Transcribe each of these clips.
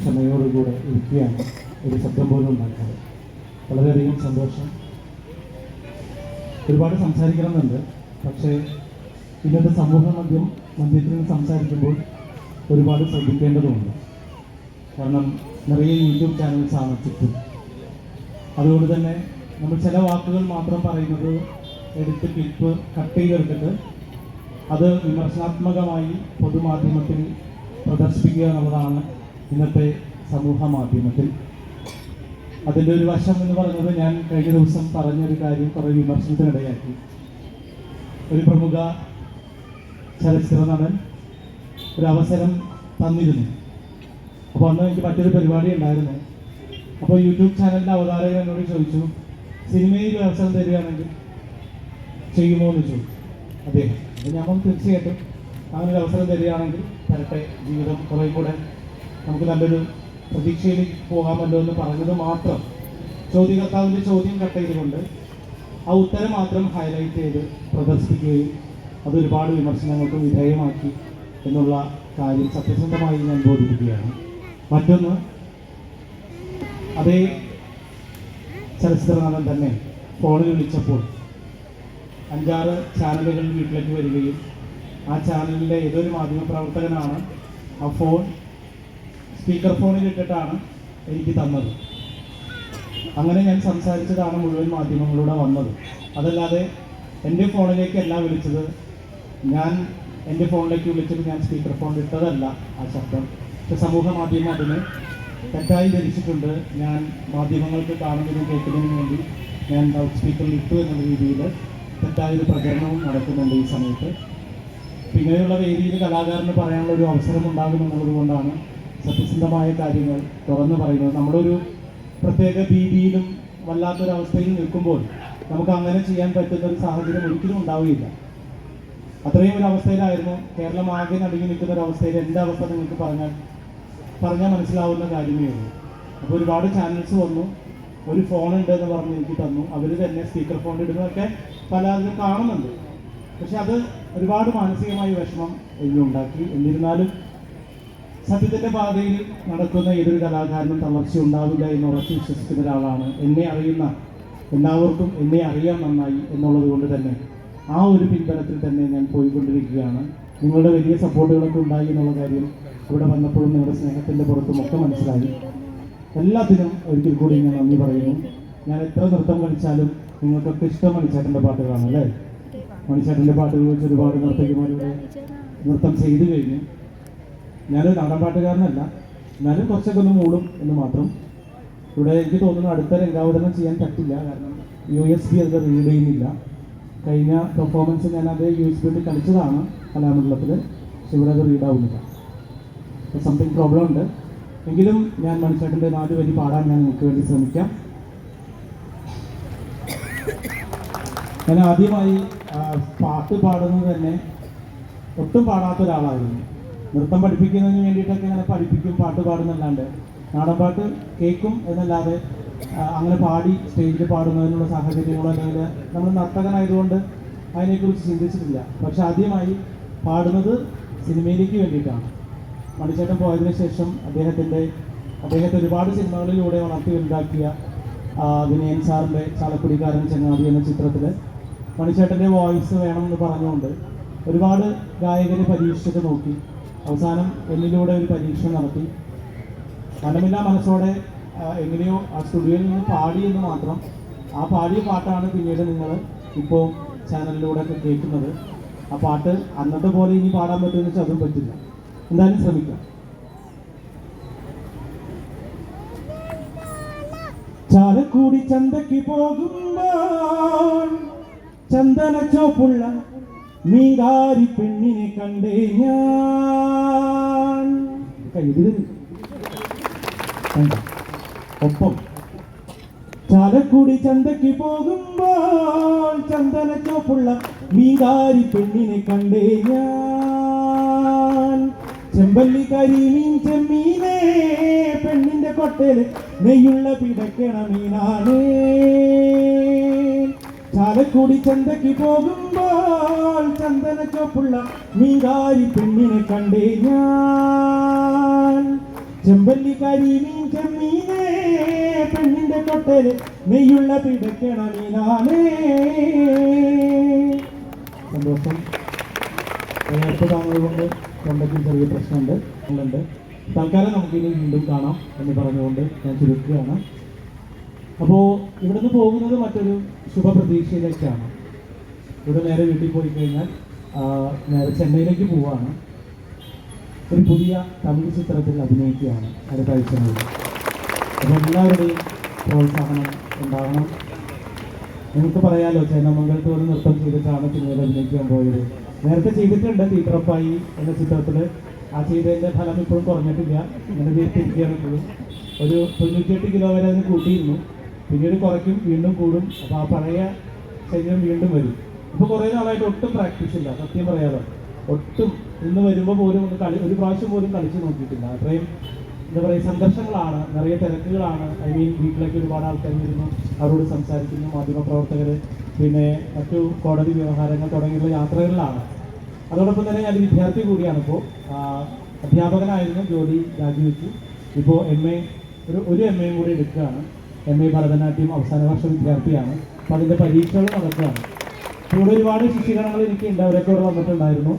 ക്ഷമയോടുകൂടെ ഇരിക്കുകയാണ്. ഒരു ശബ്ദം പോലും ഉണ്ടാക്കാറ് വളരെയധികം സന്തോഷം. ഒരുപാട് സംസാരിക്കണമെന്നുണ്ട്. പക്ഷേ ഇന്നത്തെ സമൂഹ മദ്യം മദ്യത്തിൽ സംസാരിക്കുമ്പോൾ ഒരുപാട് ശ്രദ്ധിക്കേണ്ടതുണ്ട്. കാരണം നിറയെ യൂട്യൂബ് ചാനൽസ് ആണ് ചുറ്റും. അതുകൊണ്ട് തന്നെ നമ്മൾ ചില വാക്കുകൾ മാത്രം പറയുന്നത് എടുത്ത് ക്ലിപ്പ് കട്ട് ചെയ്തെടുത്തിട്ട് അത് വിമർശനാത്മകമായി പൊതുമാധ്യമത്തിൽ പ്രദർശിപ്പിക്കുക എന്നുള്ളതാണ് ഇന്നത്തെ സമൂഹ മാധ്യമത്തിൽ. അതിന്റെ ഒരു വശം എന്ന് പറയുന്നത് ഞാൻ കഴിഞ്ഞ ദിവസം പറഞ്ഞൊരു കാര്യം കുറേ വിമർശനത്തിനിടയാക്കി. ഒരു പ്രമുഖ ചലച്ചിത്ര നടൻ ഒരു അവസരം തന്നിരുന്നു. അപ്പോൾ അന്ന് എനിക്ക് മറ്റൊരു പരിപാടി ഉണ്ടായിരുന്നു. അപ്പോൾ യൂട്യൂബ് ചാനലിന്റെ അവതാരകൻ എന്നോട് ചോദിച്ചു സിനിമയിൽ ഒരു അവസരം തരികയാണെങ്കിൽ ചെയ്യുമോ എന്ന് ചോദിച്ചു. അതെ അപ്പോൾ ഞാൻ തീർച്ചയായിട്ടും അങ്ങനെ ഒരു അവസരം തരികയാണെങ്കിൽ തരട്ടെ ജീവിതം കുറേ കൂടെ നമുക്ക് നല്ലൊരു പ്രതീക്ഷയിലേക്ക് പോകാമല്ലോ എന്ന് പറഞ്ഞത് മാത്രം. ചോദ്യകർത്താവിന്റെ ചോദ്യം കട്ട് ചെയ്തുകൊണ്ട് ആ ഉത്തരം മാത്രം ഹൈലൈറ്റ് ചെയ്ത് പ്രദർശിപ്പിക്കുകയും അത് ഒരുപാട് വിമർശനങ്ങൾക്ക് വിധേയമാക്കി എന്നുള്ള കാര്യം സത്യസന്ധമായി ഞാൻ ബോധിപ്പിക്കുകയാണ്. മറ്റൊന്ന് അതേ ചലച്ചിത്ര നടൻ തന്നെ ഫോണിൽ വിളിച്ചപ്പോൾ അഞ്ചാറ് ചാനലുകൾ വീട്ടിലേക്ക് വരികയും ആ ചാനലിലെ ഏതൊരു മാധ്യമപ്രവർത്തകനാണ് ആ ഫോൺ സ്പീക്കർ ഫോണിൽ ഇട്ടിട്ടാണ് എനിക്ക് തന്നത്. അങ്ങനെ ഞാൻ സംസാരിച്ചതാണ് മുഴുവൻ മാധ്യമങ്ങളിലൂടെ വന്നത്. അതല്ലാതെ എന്റെ ഫോണിലേക്ക് ഫോണിലേക്കല്ല വിളിച്ചത്. ഞാൻ എന്റെ ഫോണിലേക്ക് വിളിച്ചിട്ട് ഞാൻ സ്പീക്കർ ഫോണിൽ ഇട്ടതല്ല ആ ശബ്ദം. പക്ഷെ സമൂഹ മാധ്യമം അതിന് തെറ്റായി ധരിച്ചിട്ടുണ്ട്. ഞാൻ മാധ്യമങ്ങൾക്ക് കാണുന്നതിനും കേൾക്കുന്നതിനും വേണ്ടി ഞാൻ ലൗഡ് സ്പീക്കറിൽ ഇട്ടു എന്ന രീതിയിൽ തെറ്റായൊരു പ്രചരണവും നടക്കുന്നുണ്ട് ഈ സമയത്ത്. പിന്നെയുള്ള വേദിയിൽ കലാകാരന് പറയാനുള്ള ഒരു അവസരം ഉണ്ടാകുമെന്നുള്ളത് കൊണ്ടാണ് സത്യസന്ധമായ കാര്യങ്ങൾ തുറന്നു പറയുന്നത്. ഒരു പ്രത്യേക ഭീതിയിലും വല്ലാത്തൊരവസ്ഥയിൽ നിൽക്കുമ്പോൾ നമുക്ക് അങ്ങനെ ചെയ്യാൻ പറ്റുന്ന ഒരു സാഹചര്യം ഒരിക്കലും ഉണ്ടാവുകയില്ല. അത്രയും ഒരു അവസ്ഥയിലായിരുന്നു കേരളം ആകെ നടുങ്ങി നിൽക്കുന്ന ഒരു അവസ്ഥയിൽ എന്റെ അവസ്ഥ നിങ്ങൾക്ക് പറഞ്ഞാൽ പറഞ്ഞാൽ മനസ്സിലാവുന്ന കാര്യമേ ഉള്ളൂ. അപ്പോൾ ഒരുപാട് ചാനൽസ് വന്നു. ഒരു ഫോൺ ഉണ്ട് എന്ന് പറഞ്ഞ് എനിക്ക് തന്നു. അവർ തന്നെ സ്പീക്കർ ഫോൺ ഇടുന്നതൊക്കെ പലരും കാണുന്നുണ്ട്. പക്ഷെ അത് ഒരുപാട് മാനസികമായ വിഷമം ഇതിലുണ്ടാക്കി എന്നിരുന്നാലും സത്യത്തിന്റെ പാതയിൽ നടക്കുന്ന ഏതൊരു കലാകാരനും തളർച്ച ഉണ്ടാവില്ല എന്ന് ഉറച്ചു വിശ്വസിക്കുന്ന ഒരാളാണ്. എന്നെ അറിയുന്ന എല്ലാവർക്കും എന്നെ അറിയാൻ നന്നായി എന്നുള്ളത് കൊണ്ട് തന്നെ ആ ഒരു പിൻബലത്തിൽ തന്നെ ഞാൻ പോയിക്കൊണ്ടിരിക്കുകയാണ്. നിങ്ങളുടെ വലിയ സപ്പോർട്ടുകളൊക്കെ ഉണ്ടായി എന്നുള്ള കാര്യം ഇവിടെ വന്നപ്പോഴും നിങ്ങളുടെ സ്നേഹത്തിന്റെ പുറത്തും ഒക്കെ മനസ്സിലായി. എല്ലാത്തിനും ഒരിക്കൽ കൂടി ഞാൻ നന്ദി പറയുന്നു. ഞാൻ എത്ര നൃത്തം കളിച്ചാലും നിങ്ങൾക്കൊക്കെ ഇഷ്ടം മണിച്ചേട്ടന്റെ പാട്ടുകളാണ് അല്ലേ? മണിച്ചേട്ടന്റെ പാട്ടുകൾ വെച്ച് ഒരുപാട് നർത്തകിമാരുടെ നൃത്തം ചെയ്തു കഴിഞ്ഞു. ഞാനൊരു നാടൻ പാട്ടുകാരനല്ല എന്നാലും കുറച്ചൊക്കെ ഒന്ന് മൂടും എന്ന് മാത്രം. ഇവിടെ എനിക്ക് തോന്നുന്നു അടുത്ത രംഗാവതരണം ചെയ്യാൻ പറ്റില്ല. കാരണം യു എസ് ബി അത് റീഡ് ചെയ്യുന്നില്ല. കഴിഞ്ഞ പെർഫോമൻസ് ഞാൻ അത് യു എസ് ബിയിൽ കളിച്ചതാണ് കലാമണ്ഡലത്തിൽ പക്ഷെ ഇവിടെ അത് റീഡ് ആവുന്നില്ല. സംതിങ് പ്രോബ്ലം ഉണ്ട്. എങ്കിലും ഞാൻ മണിച്ചേട്ടന്റെ നാല് വരി പാടാൻ ഞാൻ നിങ്ങൾക്ക് വേണ്ടി ശ്രമിക്കാം. ഞാൻ ആദ്യമായി പാട്ട് പാടുന്നത് തന്നെ ഒട്ടും പാടാത്ത ഒരാളായിരുന്നു. നൃത്തം പഠിപ്പിക്കുന്നതിന് വേണ്ടിയിട്ടൊക്കെ ഇങ്ങനെ പഠിപ്പിക്കും പാട്ട് പാടുന്നല്ലാണ്ട്. നാടൻപാട്ട് കേൾക്കും എന്നല്ലാതെ അങ്ങനെ പാടി സ്റ്റേജിൽ പാടുന്നതിനുള്ള സാഹചര്യങ്ങളോ അല്ലെങ്കിൽ നമ്മൾ നർത്തകനായതുകൊണ്ട് അതിനെക്കുറിച്ച് ചിന്തിച്ചിട്ടില്ല. പക്ഷെ ആദ്യമായി പാടുന്നത് സിനിമയിലേക്ക് വേണ്ടിയിട്ടാണ്. മണിച്ചേട്ടൻ പോയതിനു ശേഷം അദ്ദേഹത്തിന്റെ അദ്ദേഹത്തെ ഒരുപാട് സിനിമകളിലൂടെ വളർത്തി ആ, വിനയൻ സാറിന്റെ ചാലക്കുടിക്കാരൻ ചങ്ങാതി എന്ന ചിത്രത്തിൽ മണിച്ചേട്ടന്റെ വോയിസ് വേണമെന്ന് പറഞ്ഞുകൊണ്ട് ഒരുപാട് ഗായകരെ പരീക്ഷിച്ചിട്ട് നോക്കി. അവസാനം എന്നിലൂടെ ഒരു പരീക്ഷണം നടത്തി. മനമില്ലാ മനസ്സോടെ എങ്ങനെയോ ആ സ്റ്റുഡിയോയിൽ നിന്ന് പാടി എന്ന് മാത്രം. ആ പാടിയ പാട്ടാണ് പിന്നീട് നിങ്ങൾ ഇപ്പോൾ ചാനലിലൂടെ ഒക്കെ കേൾക്കുന്നത്. ആ പാട്ട് അന്നത്തെ പോലെ ഇനി പാടാൻ പറ്റുമെന്ന് വെച്ചാൽ അതും പറ്റില്ല. എന്തായാലും ശ്രമിക്കാം. ചാലക്കൂടി ചന്തയ്ക്ക് പോകുമ്പോൾ ചന്ദന ചോപ്പുള്ള മീങ്കാരി പെണ്ണിനെ കണ്ടേ ഞാൻ. ഒപ്പം. ചാലക്കുടി ചന്തയ്ക്ക് പോകുമ്പോൾ ചന്ദന ചോപ്പുള്ള മീങ്കാരി പെണ്ണിനെ കണ്ടേ ഞാൻ. ചെമ്പല്ലി കരിമീൻ ചെമ്മീനേ പെണ്ണിന്റെ കൊട്ടയിൽ നെയ്യുള്ള പിടക്കണ മീനാണേ. ചാലക്കുടി ചന്തയ്ക്ക് പോകുമ്പോൾ ചന്ദന ചോപ്പുള്ള മീങ്കാരി പെണ്ണിനെ കണ്ടേ ഞാൻ. ചെമ്പല്ലിക്കാരി കരിമീൻ ചെമ്മീനേ പെണ്ണിന്റെ കൊട്ടൽ നെയ്യുള്ള പിടക്കണ മീനാനേ സന്തോഷം. നേരത്തെ താങ്ങുകൊണ്ട് തൊണ്ടയ്ക്ക് ചെറിയ പ്രശ്നമുണ്ട്. ഉണ്ട്. തൽക്കാലം നമുക്കിനി വീണ്ടും കാണാം എന്ന് പറഞ്ഞുകൊണ്ട് ഞാൻ ചുരുക്കുകയാണ്. അപ്പോൾ ഇവിടുന്ന് പോകുന്നത് മറ്റൊരു ശുഭപ്രതീക്ഷയിലേക്കാണ്. ഇവിടെ നേരെ വീട്ടിൽ പോയി കഴിഞ്ഞാൽ നേരെ ചെന്നൈയിലേക്ക് പോവാണ്. ഒരു പുതിയ തമിഴ് ചിത്രത്തിൽ അഭിനയിക്കുകയാണ് അടുത്ത ആഴ്ചകളിൽ അപ്പോൾ എല്ലാവരുടെയും പ്രോത്സാഹനം ഉണ്ടാകണം നിങ്ങൾക്ക് പറയാലോ ചേന്നമംഗലത്ത് ഒരു നൃത്തം ചെയ്തിട്ടാണ് സിനിമയിൽ അഭിനയിക്കാൻ പോയത്? നേരത്തെ ചെയ്തിട്ടുണ്ട് തീത്രപ്പായി എന്ന ചിത്രത്തിൽ ആ ചെയ്തതിന്റെ ഫലം ഇപ്പോഴും കുറഞ്ഞിട്ടില്ല. ഇങ്ങനെ തീർത്തിരിക്കുകയാണ് ഇപ്പോഴും ഒരു തൊണ്ണൂറ്റിയെട്ട് കിലോ വരെ അതിന് കൂട്ടിയിരുന്നു. പിന്നീട് കുറയ്ക്കും വീണ്ടും കൂടും. അപ്പോൾ ആ പഴയ ശരീരം വീണ്ടും വരും. ഇപ്പോൾ കുറേ നാളായിട്ട് ഒട്ടും പ്രാക്ടീസ് ഇല്ല. സത്യം പറയാതെ ഒട്ടും ഇന്ന് വരുമ്പോൾ പോലും ഒന്ന് കളി ഒരു പ്രാവശ്യം പോലും കളിച്ച് നോക്കിയിട്ടില്ല. അത്രയും എന്താ പറയുക സംഘർഷങ്ങളാണ് നിറയെ തിരക്കുകളാണ്. ഐ മീൻ വീട്ടിലേക്ക് ഒരുപാട് ആൾക്കാർ വരുന്നു. അവരോട് സംസാരിക്കുന്നു മാധ്യമപ്രവർത്തകർ പിന്നെ മറ്റു കോടതി വ്യവഹാരങ്ങൾ തുടങ്ങിയുള്ള യാത്രകളിലാണ്. അതോടൊപ്പം തന്നെ ഞാൻ വിദ്യാർത്ഥി കൂടിയാണ് ഇപ്പോൾ അധ്യാപകനായിരുന്നു ജോലി രാജിവെച്ചു. ഇപ്പോൾ എം എ ഒരു ഒരു എം എയും കൂടി എടുക്കുകയാണ്. എം എ ഭരതനാട്യം അവസാന വർഷ വിദ്യാർത്ഥിയാണ്. അപ്പം അതിന്റെ പരീക്ഷകൾ നടക്കുകയാണ്. ഇവിടെ ഒരുപാട് എനിക്ക് ഉണ്ട്. അവരൊക്കെ ഇവിടെ വന്നിട്ടുണ്ടായിരുന്നു.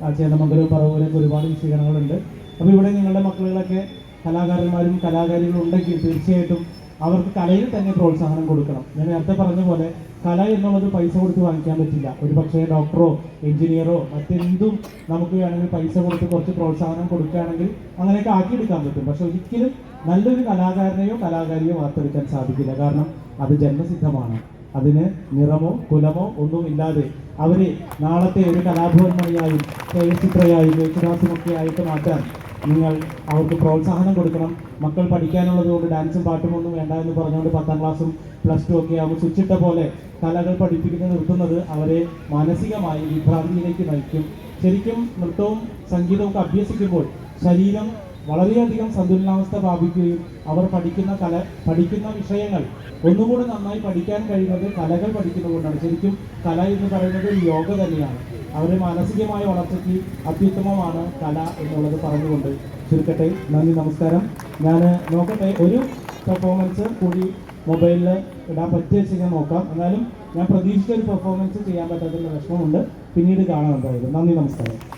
ചേന്നമംഗലവും ചേന്നമംഗലം പറവൂരൊക്കെ ഒരുപാട് ശിക്ഷകണങ്ങളുണ്ട് അപ്പോൾ ഇവിടെ നിങ്ങളുടെ മക്കളുകളൊക്കെ കലാകാരന്മാരും കലാകാരികളും ഉണ്ടെങ്കിൽ തീർച്ചയായിട്ടും അവർക്ക് കലയിൽ തന്നെ പ്രോത്സാഹനം കൊടുക്കണം. ഞാൻ നേരത്തെ പറഞ്ഞ പോലെ കല എന്നുള്ളത് പൈസ കൊടുത്ത് വാങ്ങിക്കാൻ പറ്റില്ല. ഒരു പക്ഷേ ഡോക്ടറോ എഞ്ചിനീയറോ മറ്റെന്തും നമുക്ക് വേണമെങ്കിൽ പൈസ കൊടുത്ത് കുറച്ച് പ്രോത്സാഹനം കൊടുക്കുകയാണെങ്കിൽ അങ്ങനെയൊക്കെ ആക്കിയെടുക്കാൻ പറ്റും. പക്ഷെ ഒരിക്കലും നല്ലൊരു കലാകാരനെയോ കലാകാരിയോ വാർത്തെടുക്കാൻ സാധിക്കില്ല. കാരണം അത് ജന്മസിദ്ധമാണ്. അതിന് നിറമോ കുലമോ ഒന്നും ഇല്ലാതെ അവരെ നാളത്തെ ഒരു കലാഭവന്മണിയായും ചലച്ചിത്രയായും യേശുദാസുമൊക്കെ ആയിട്ട് മാറ്റാൻ നിങ്ങൾ അവർക്ക് പ്രോത്സാഹനം കൊടുക്കണം. മക്കൾ പഠിക്കാനുള്ളത് കൊണ്ട് ഡാൻസും പാട്ടും ഒന്നും വേണ്ട എന്ന് പറഞ്ഞുകൊണ്ട് പത്താം ക്ലാസ്സും പ്ലസ് ടു ഒക്കെ ആകുമ്പോൾ സ്വിച്ചിട്ട പോലെ കലകൾ പഠിപ്പിക്കുന്നത് നിർത്തുന്നത് അവരെ മാനസികമായി വിഭ്രാന്തിയിലേക്ക് നയിക്കും. ശരിക്കും നൃത്തവും സംഗീതവും ഒക്കെ അഭ്യസിക്കുമ്പോൾ ശരീരം വളരെയധികം സന്തുലനാവസ്ഥ പ്രാപിക്കുകയും അവർ പഠിക്കുന്ന കല പഠിക്കുന്ന വിഷയങ്ങൾ ഒന്നുകൂടി നന്നായി പഠിക്കാൻ കഴിയുന്നത് കലകൾ പഠിക്കുന്നതുകൊണ്ടാണ് ശരിക്കും കല എന്ന് പറയുന്നത് ഒരു യോഗ തന്നെയാണ്. അവരുടെ മാനസികമായ വളർച്ചയ്ക്ക് അത്യുത്തമമാണ് കല എന്നുള്ളത് പറഞ്ഞുകൊണ്ട് ചുരുക്കട്ടെ നന്ദി നമസ്കാരം. ഞാൻ നോക്കട്ടെ ഒരു പെർഫോമൻസ് കൂടി മൊബൈലിൽ ഇടാൻ പറ്റിയ ഞാൻ നോക്കാം. എന്നാലും ഞാൻ പ്രതീക്ഷിച്ച ഒരു പെർഫോമൻസ് ചെയ്യാൻ പറ്റാത്തതിന്റെ വിഷമമുണ്ട്. പിന്നീട് കാണാം എന്തായാലും. നന്ദി നമസ്കാരം.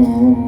Oh.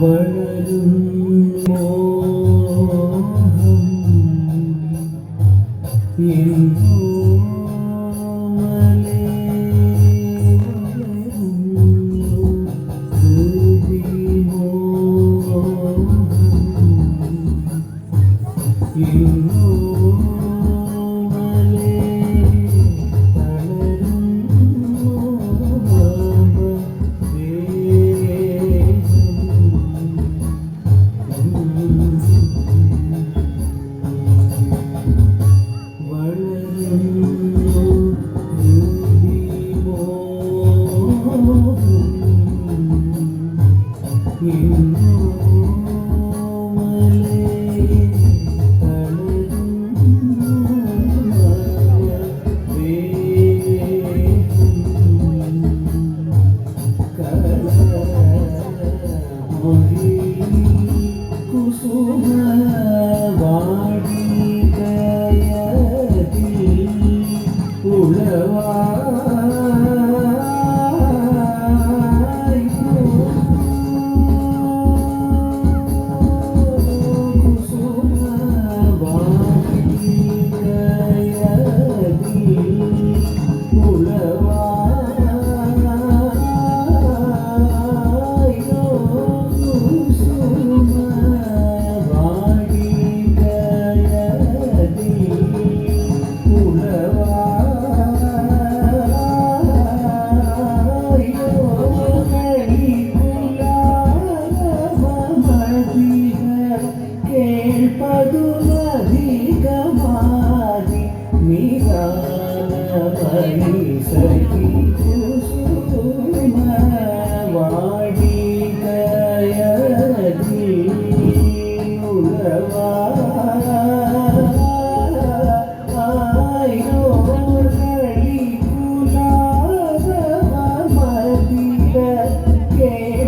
വളരും മോഹം day.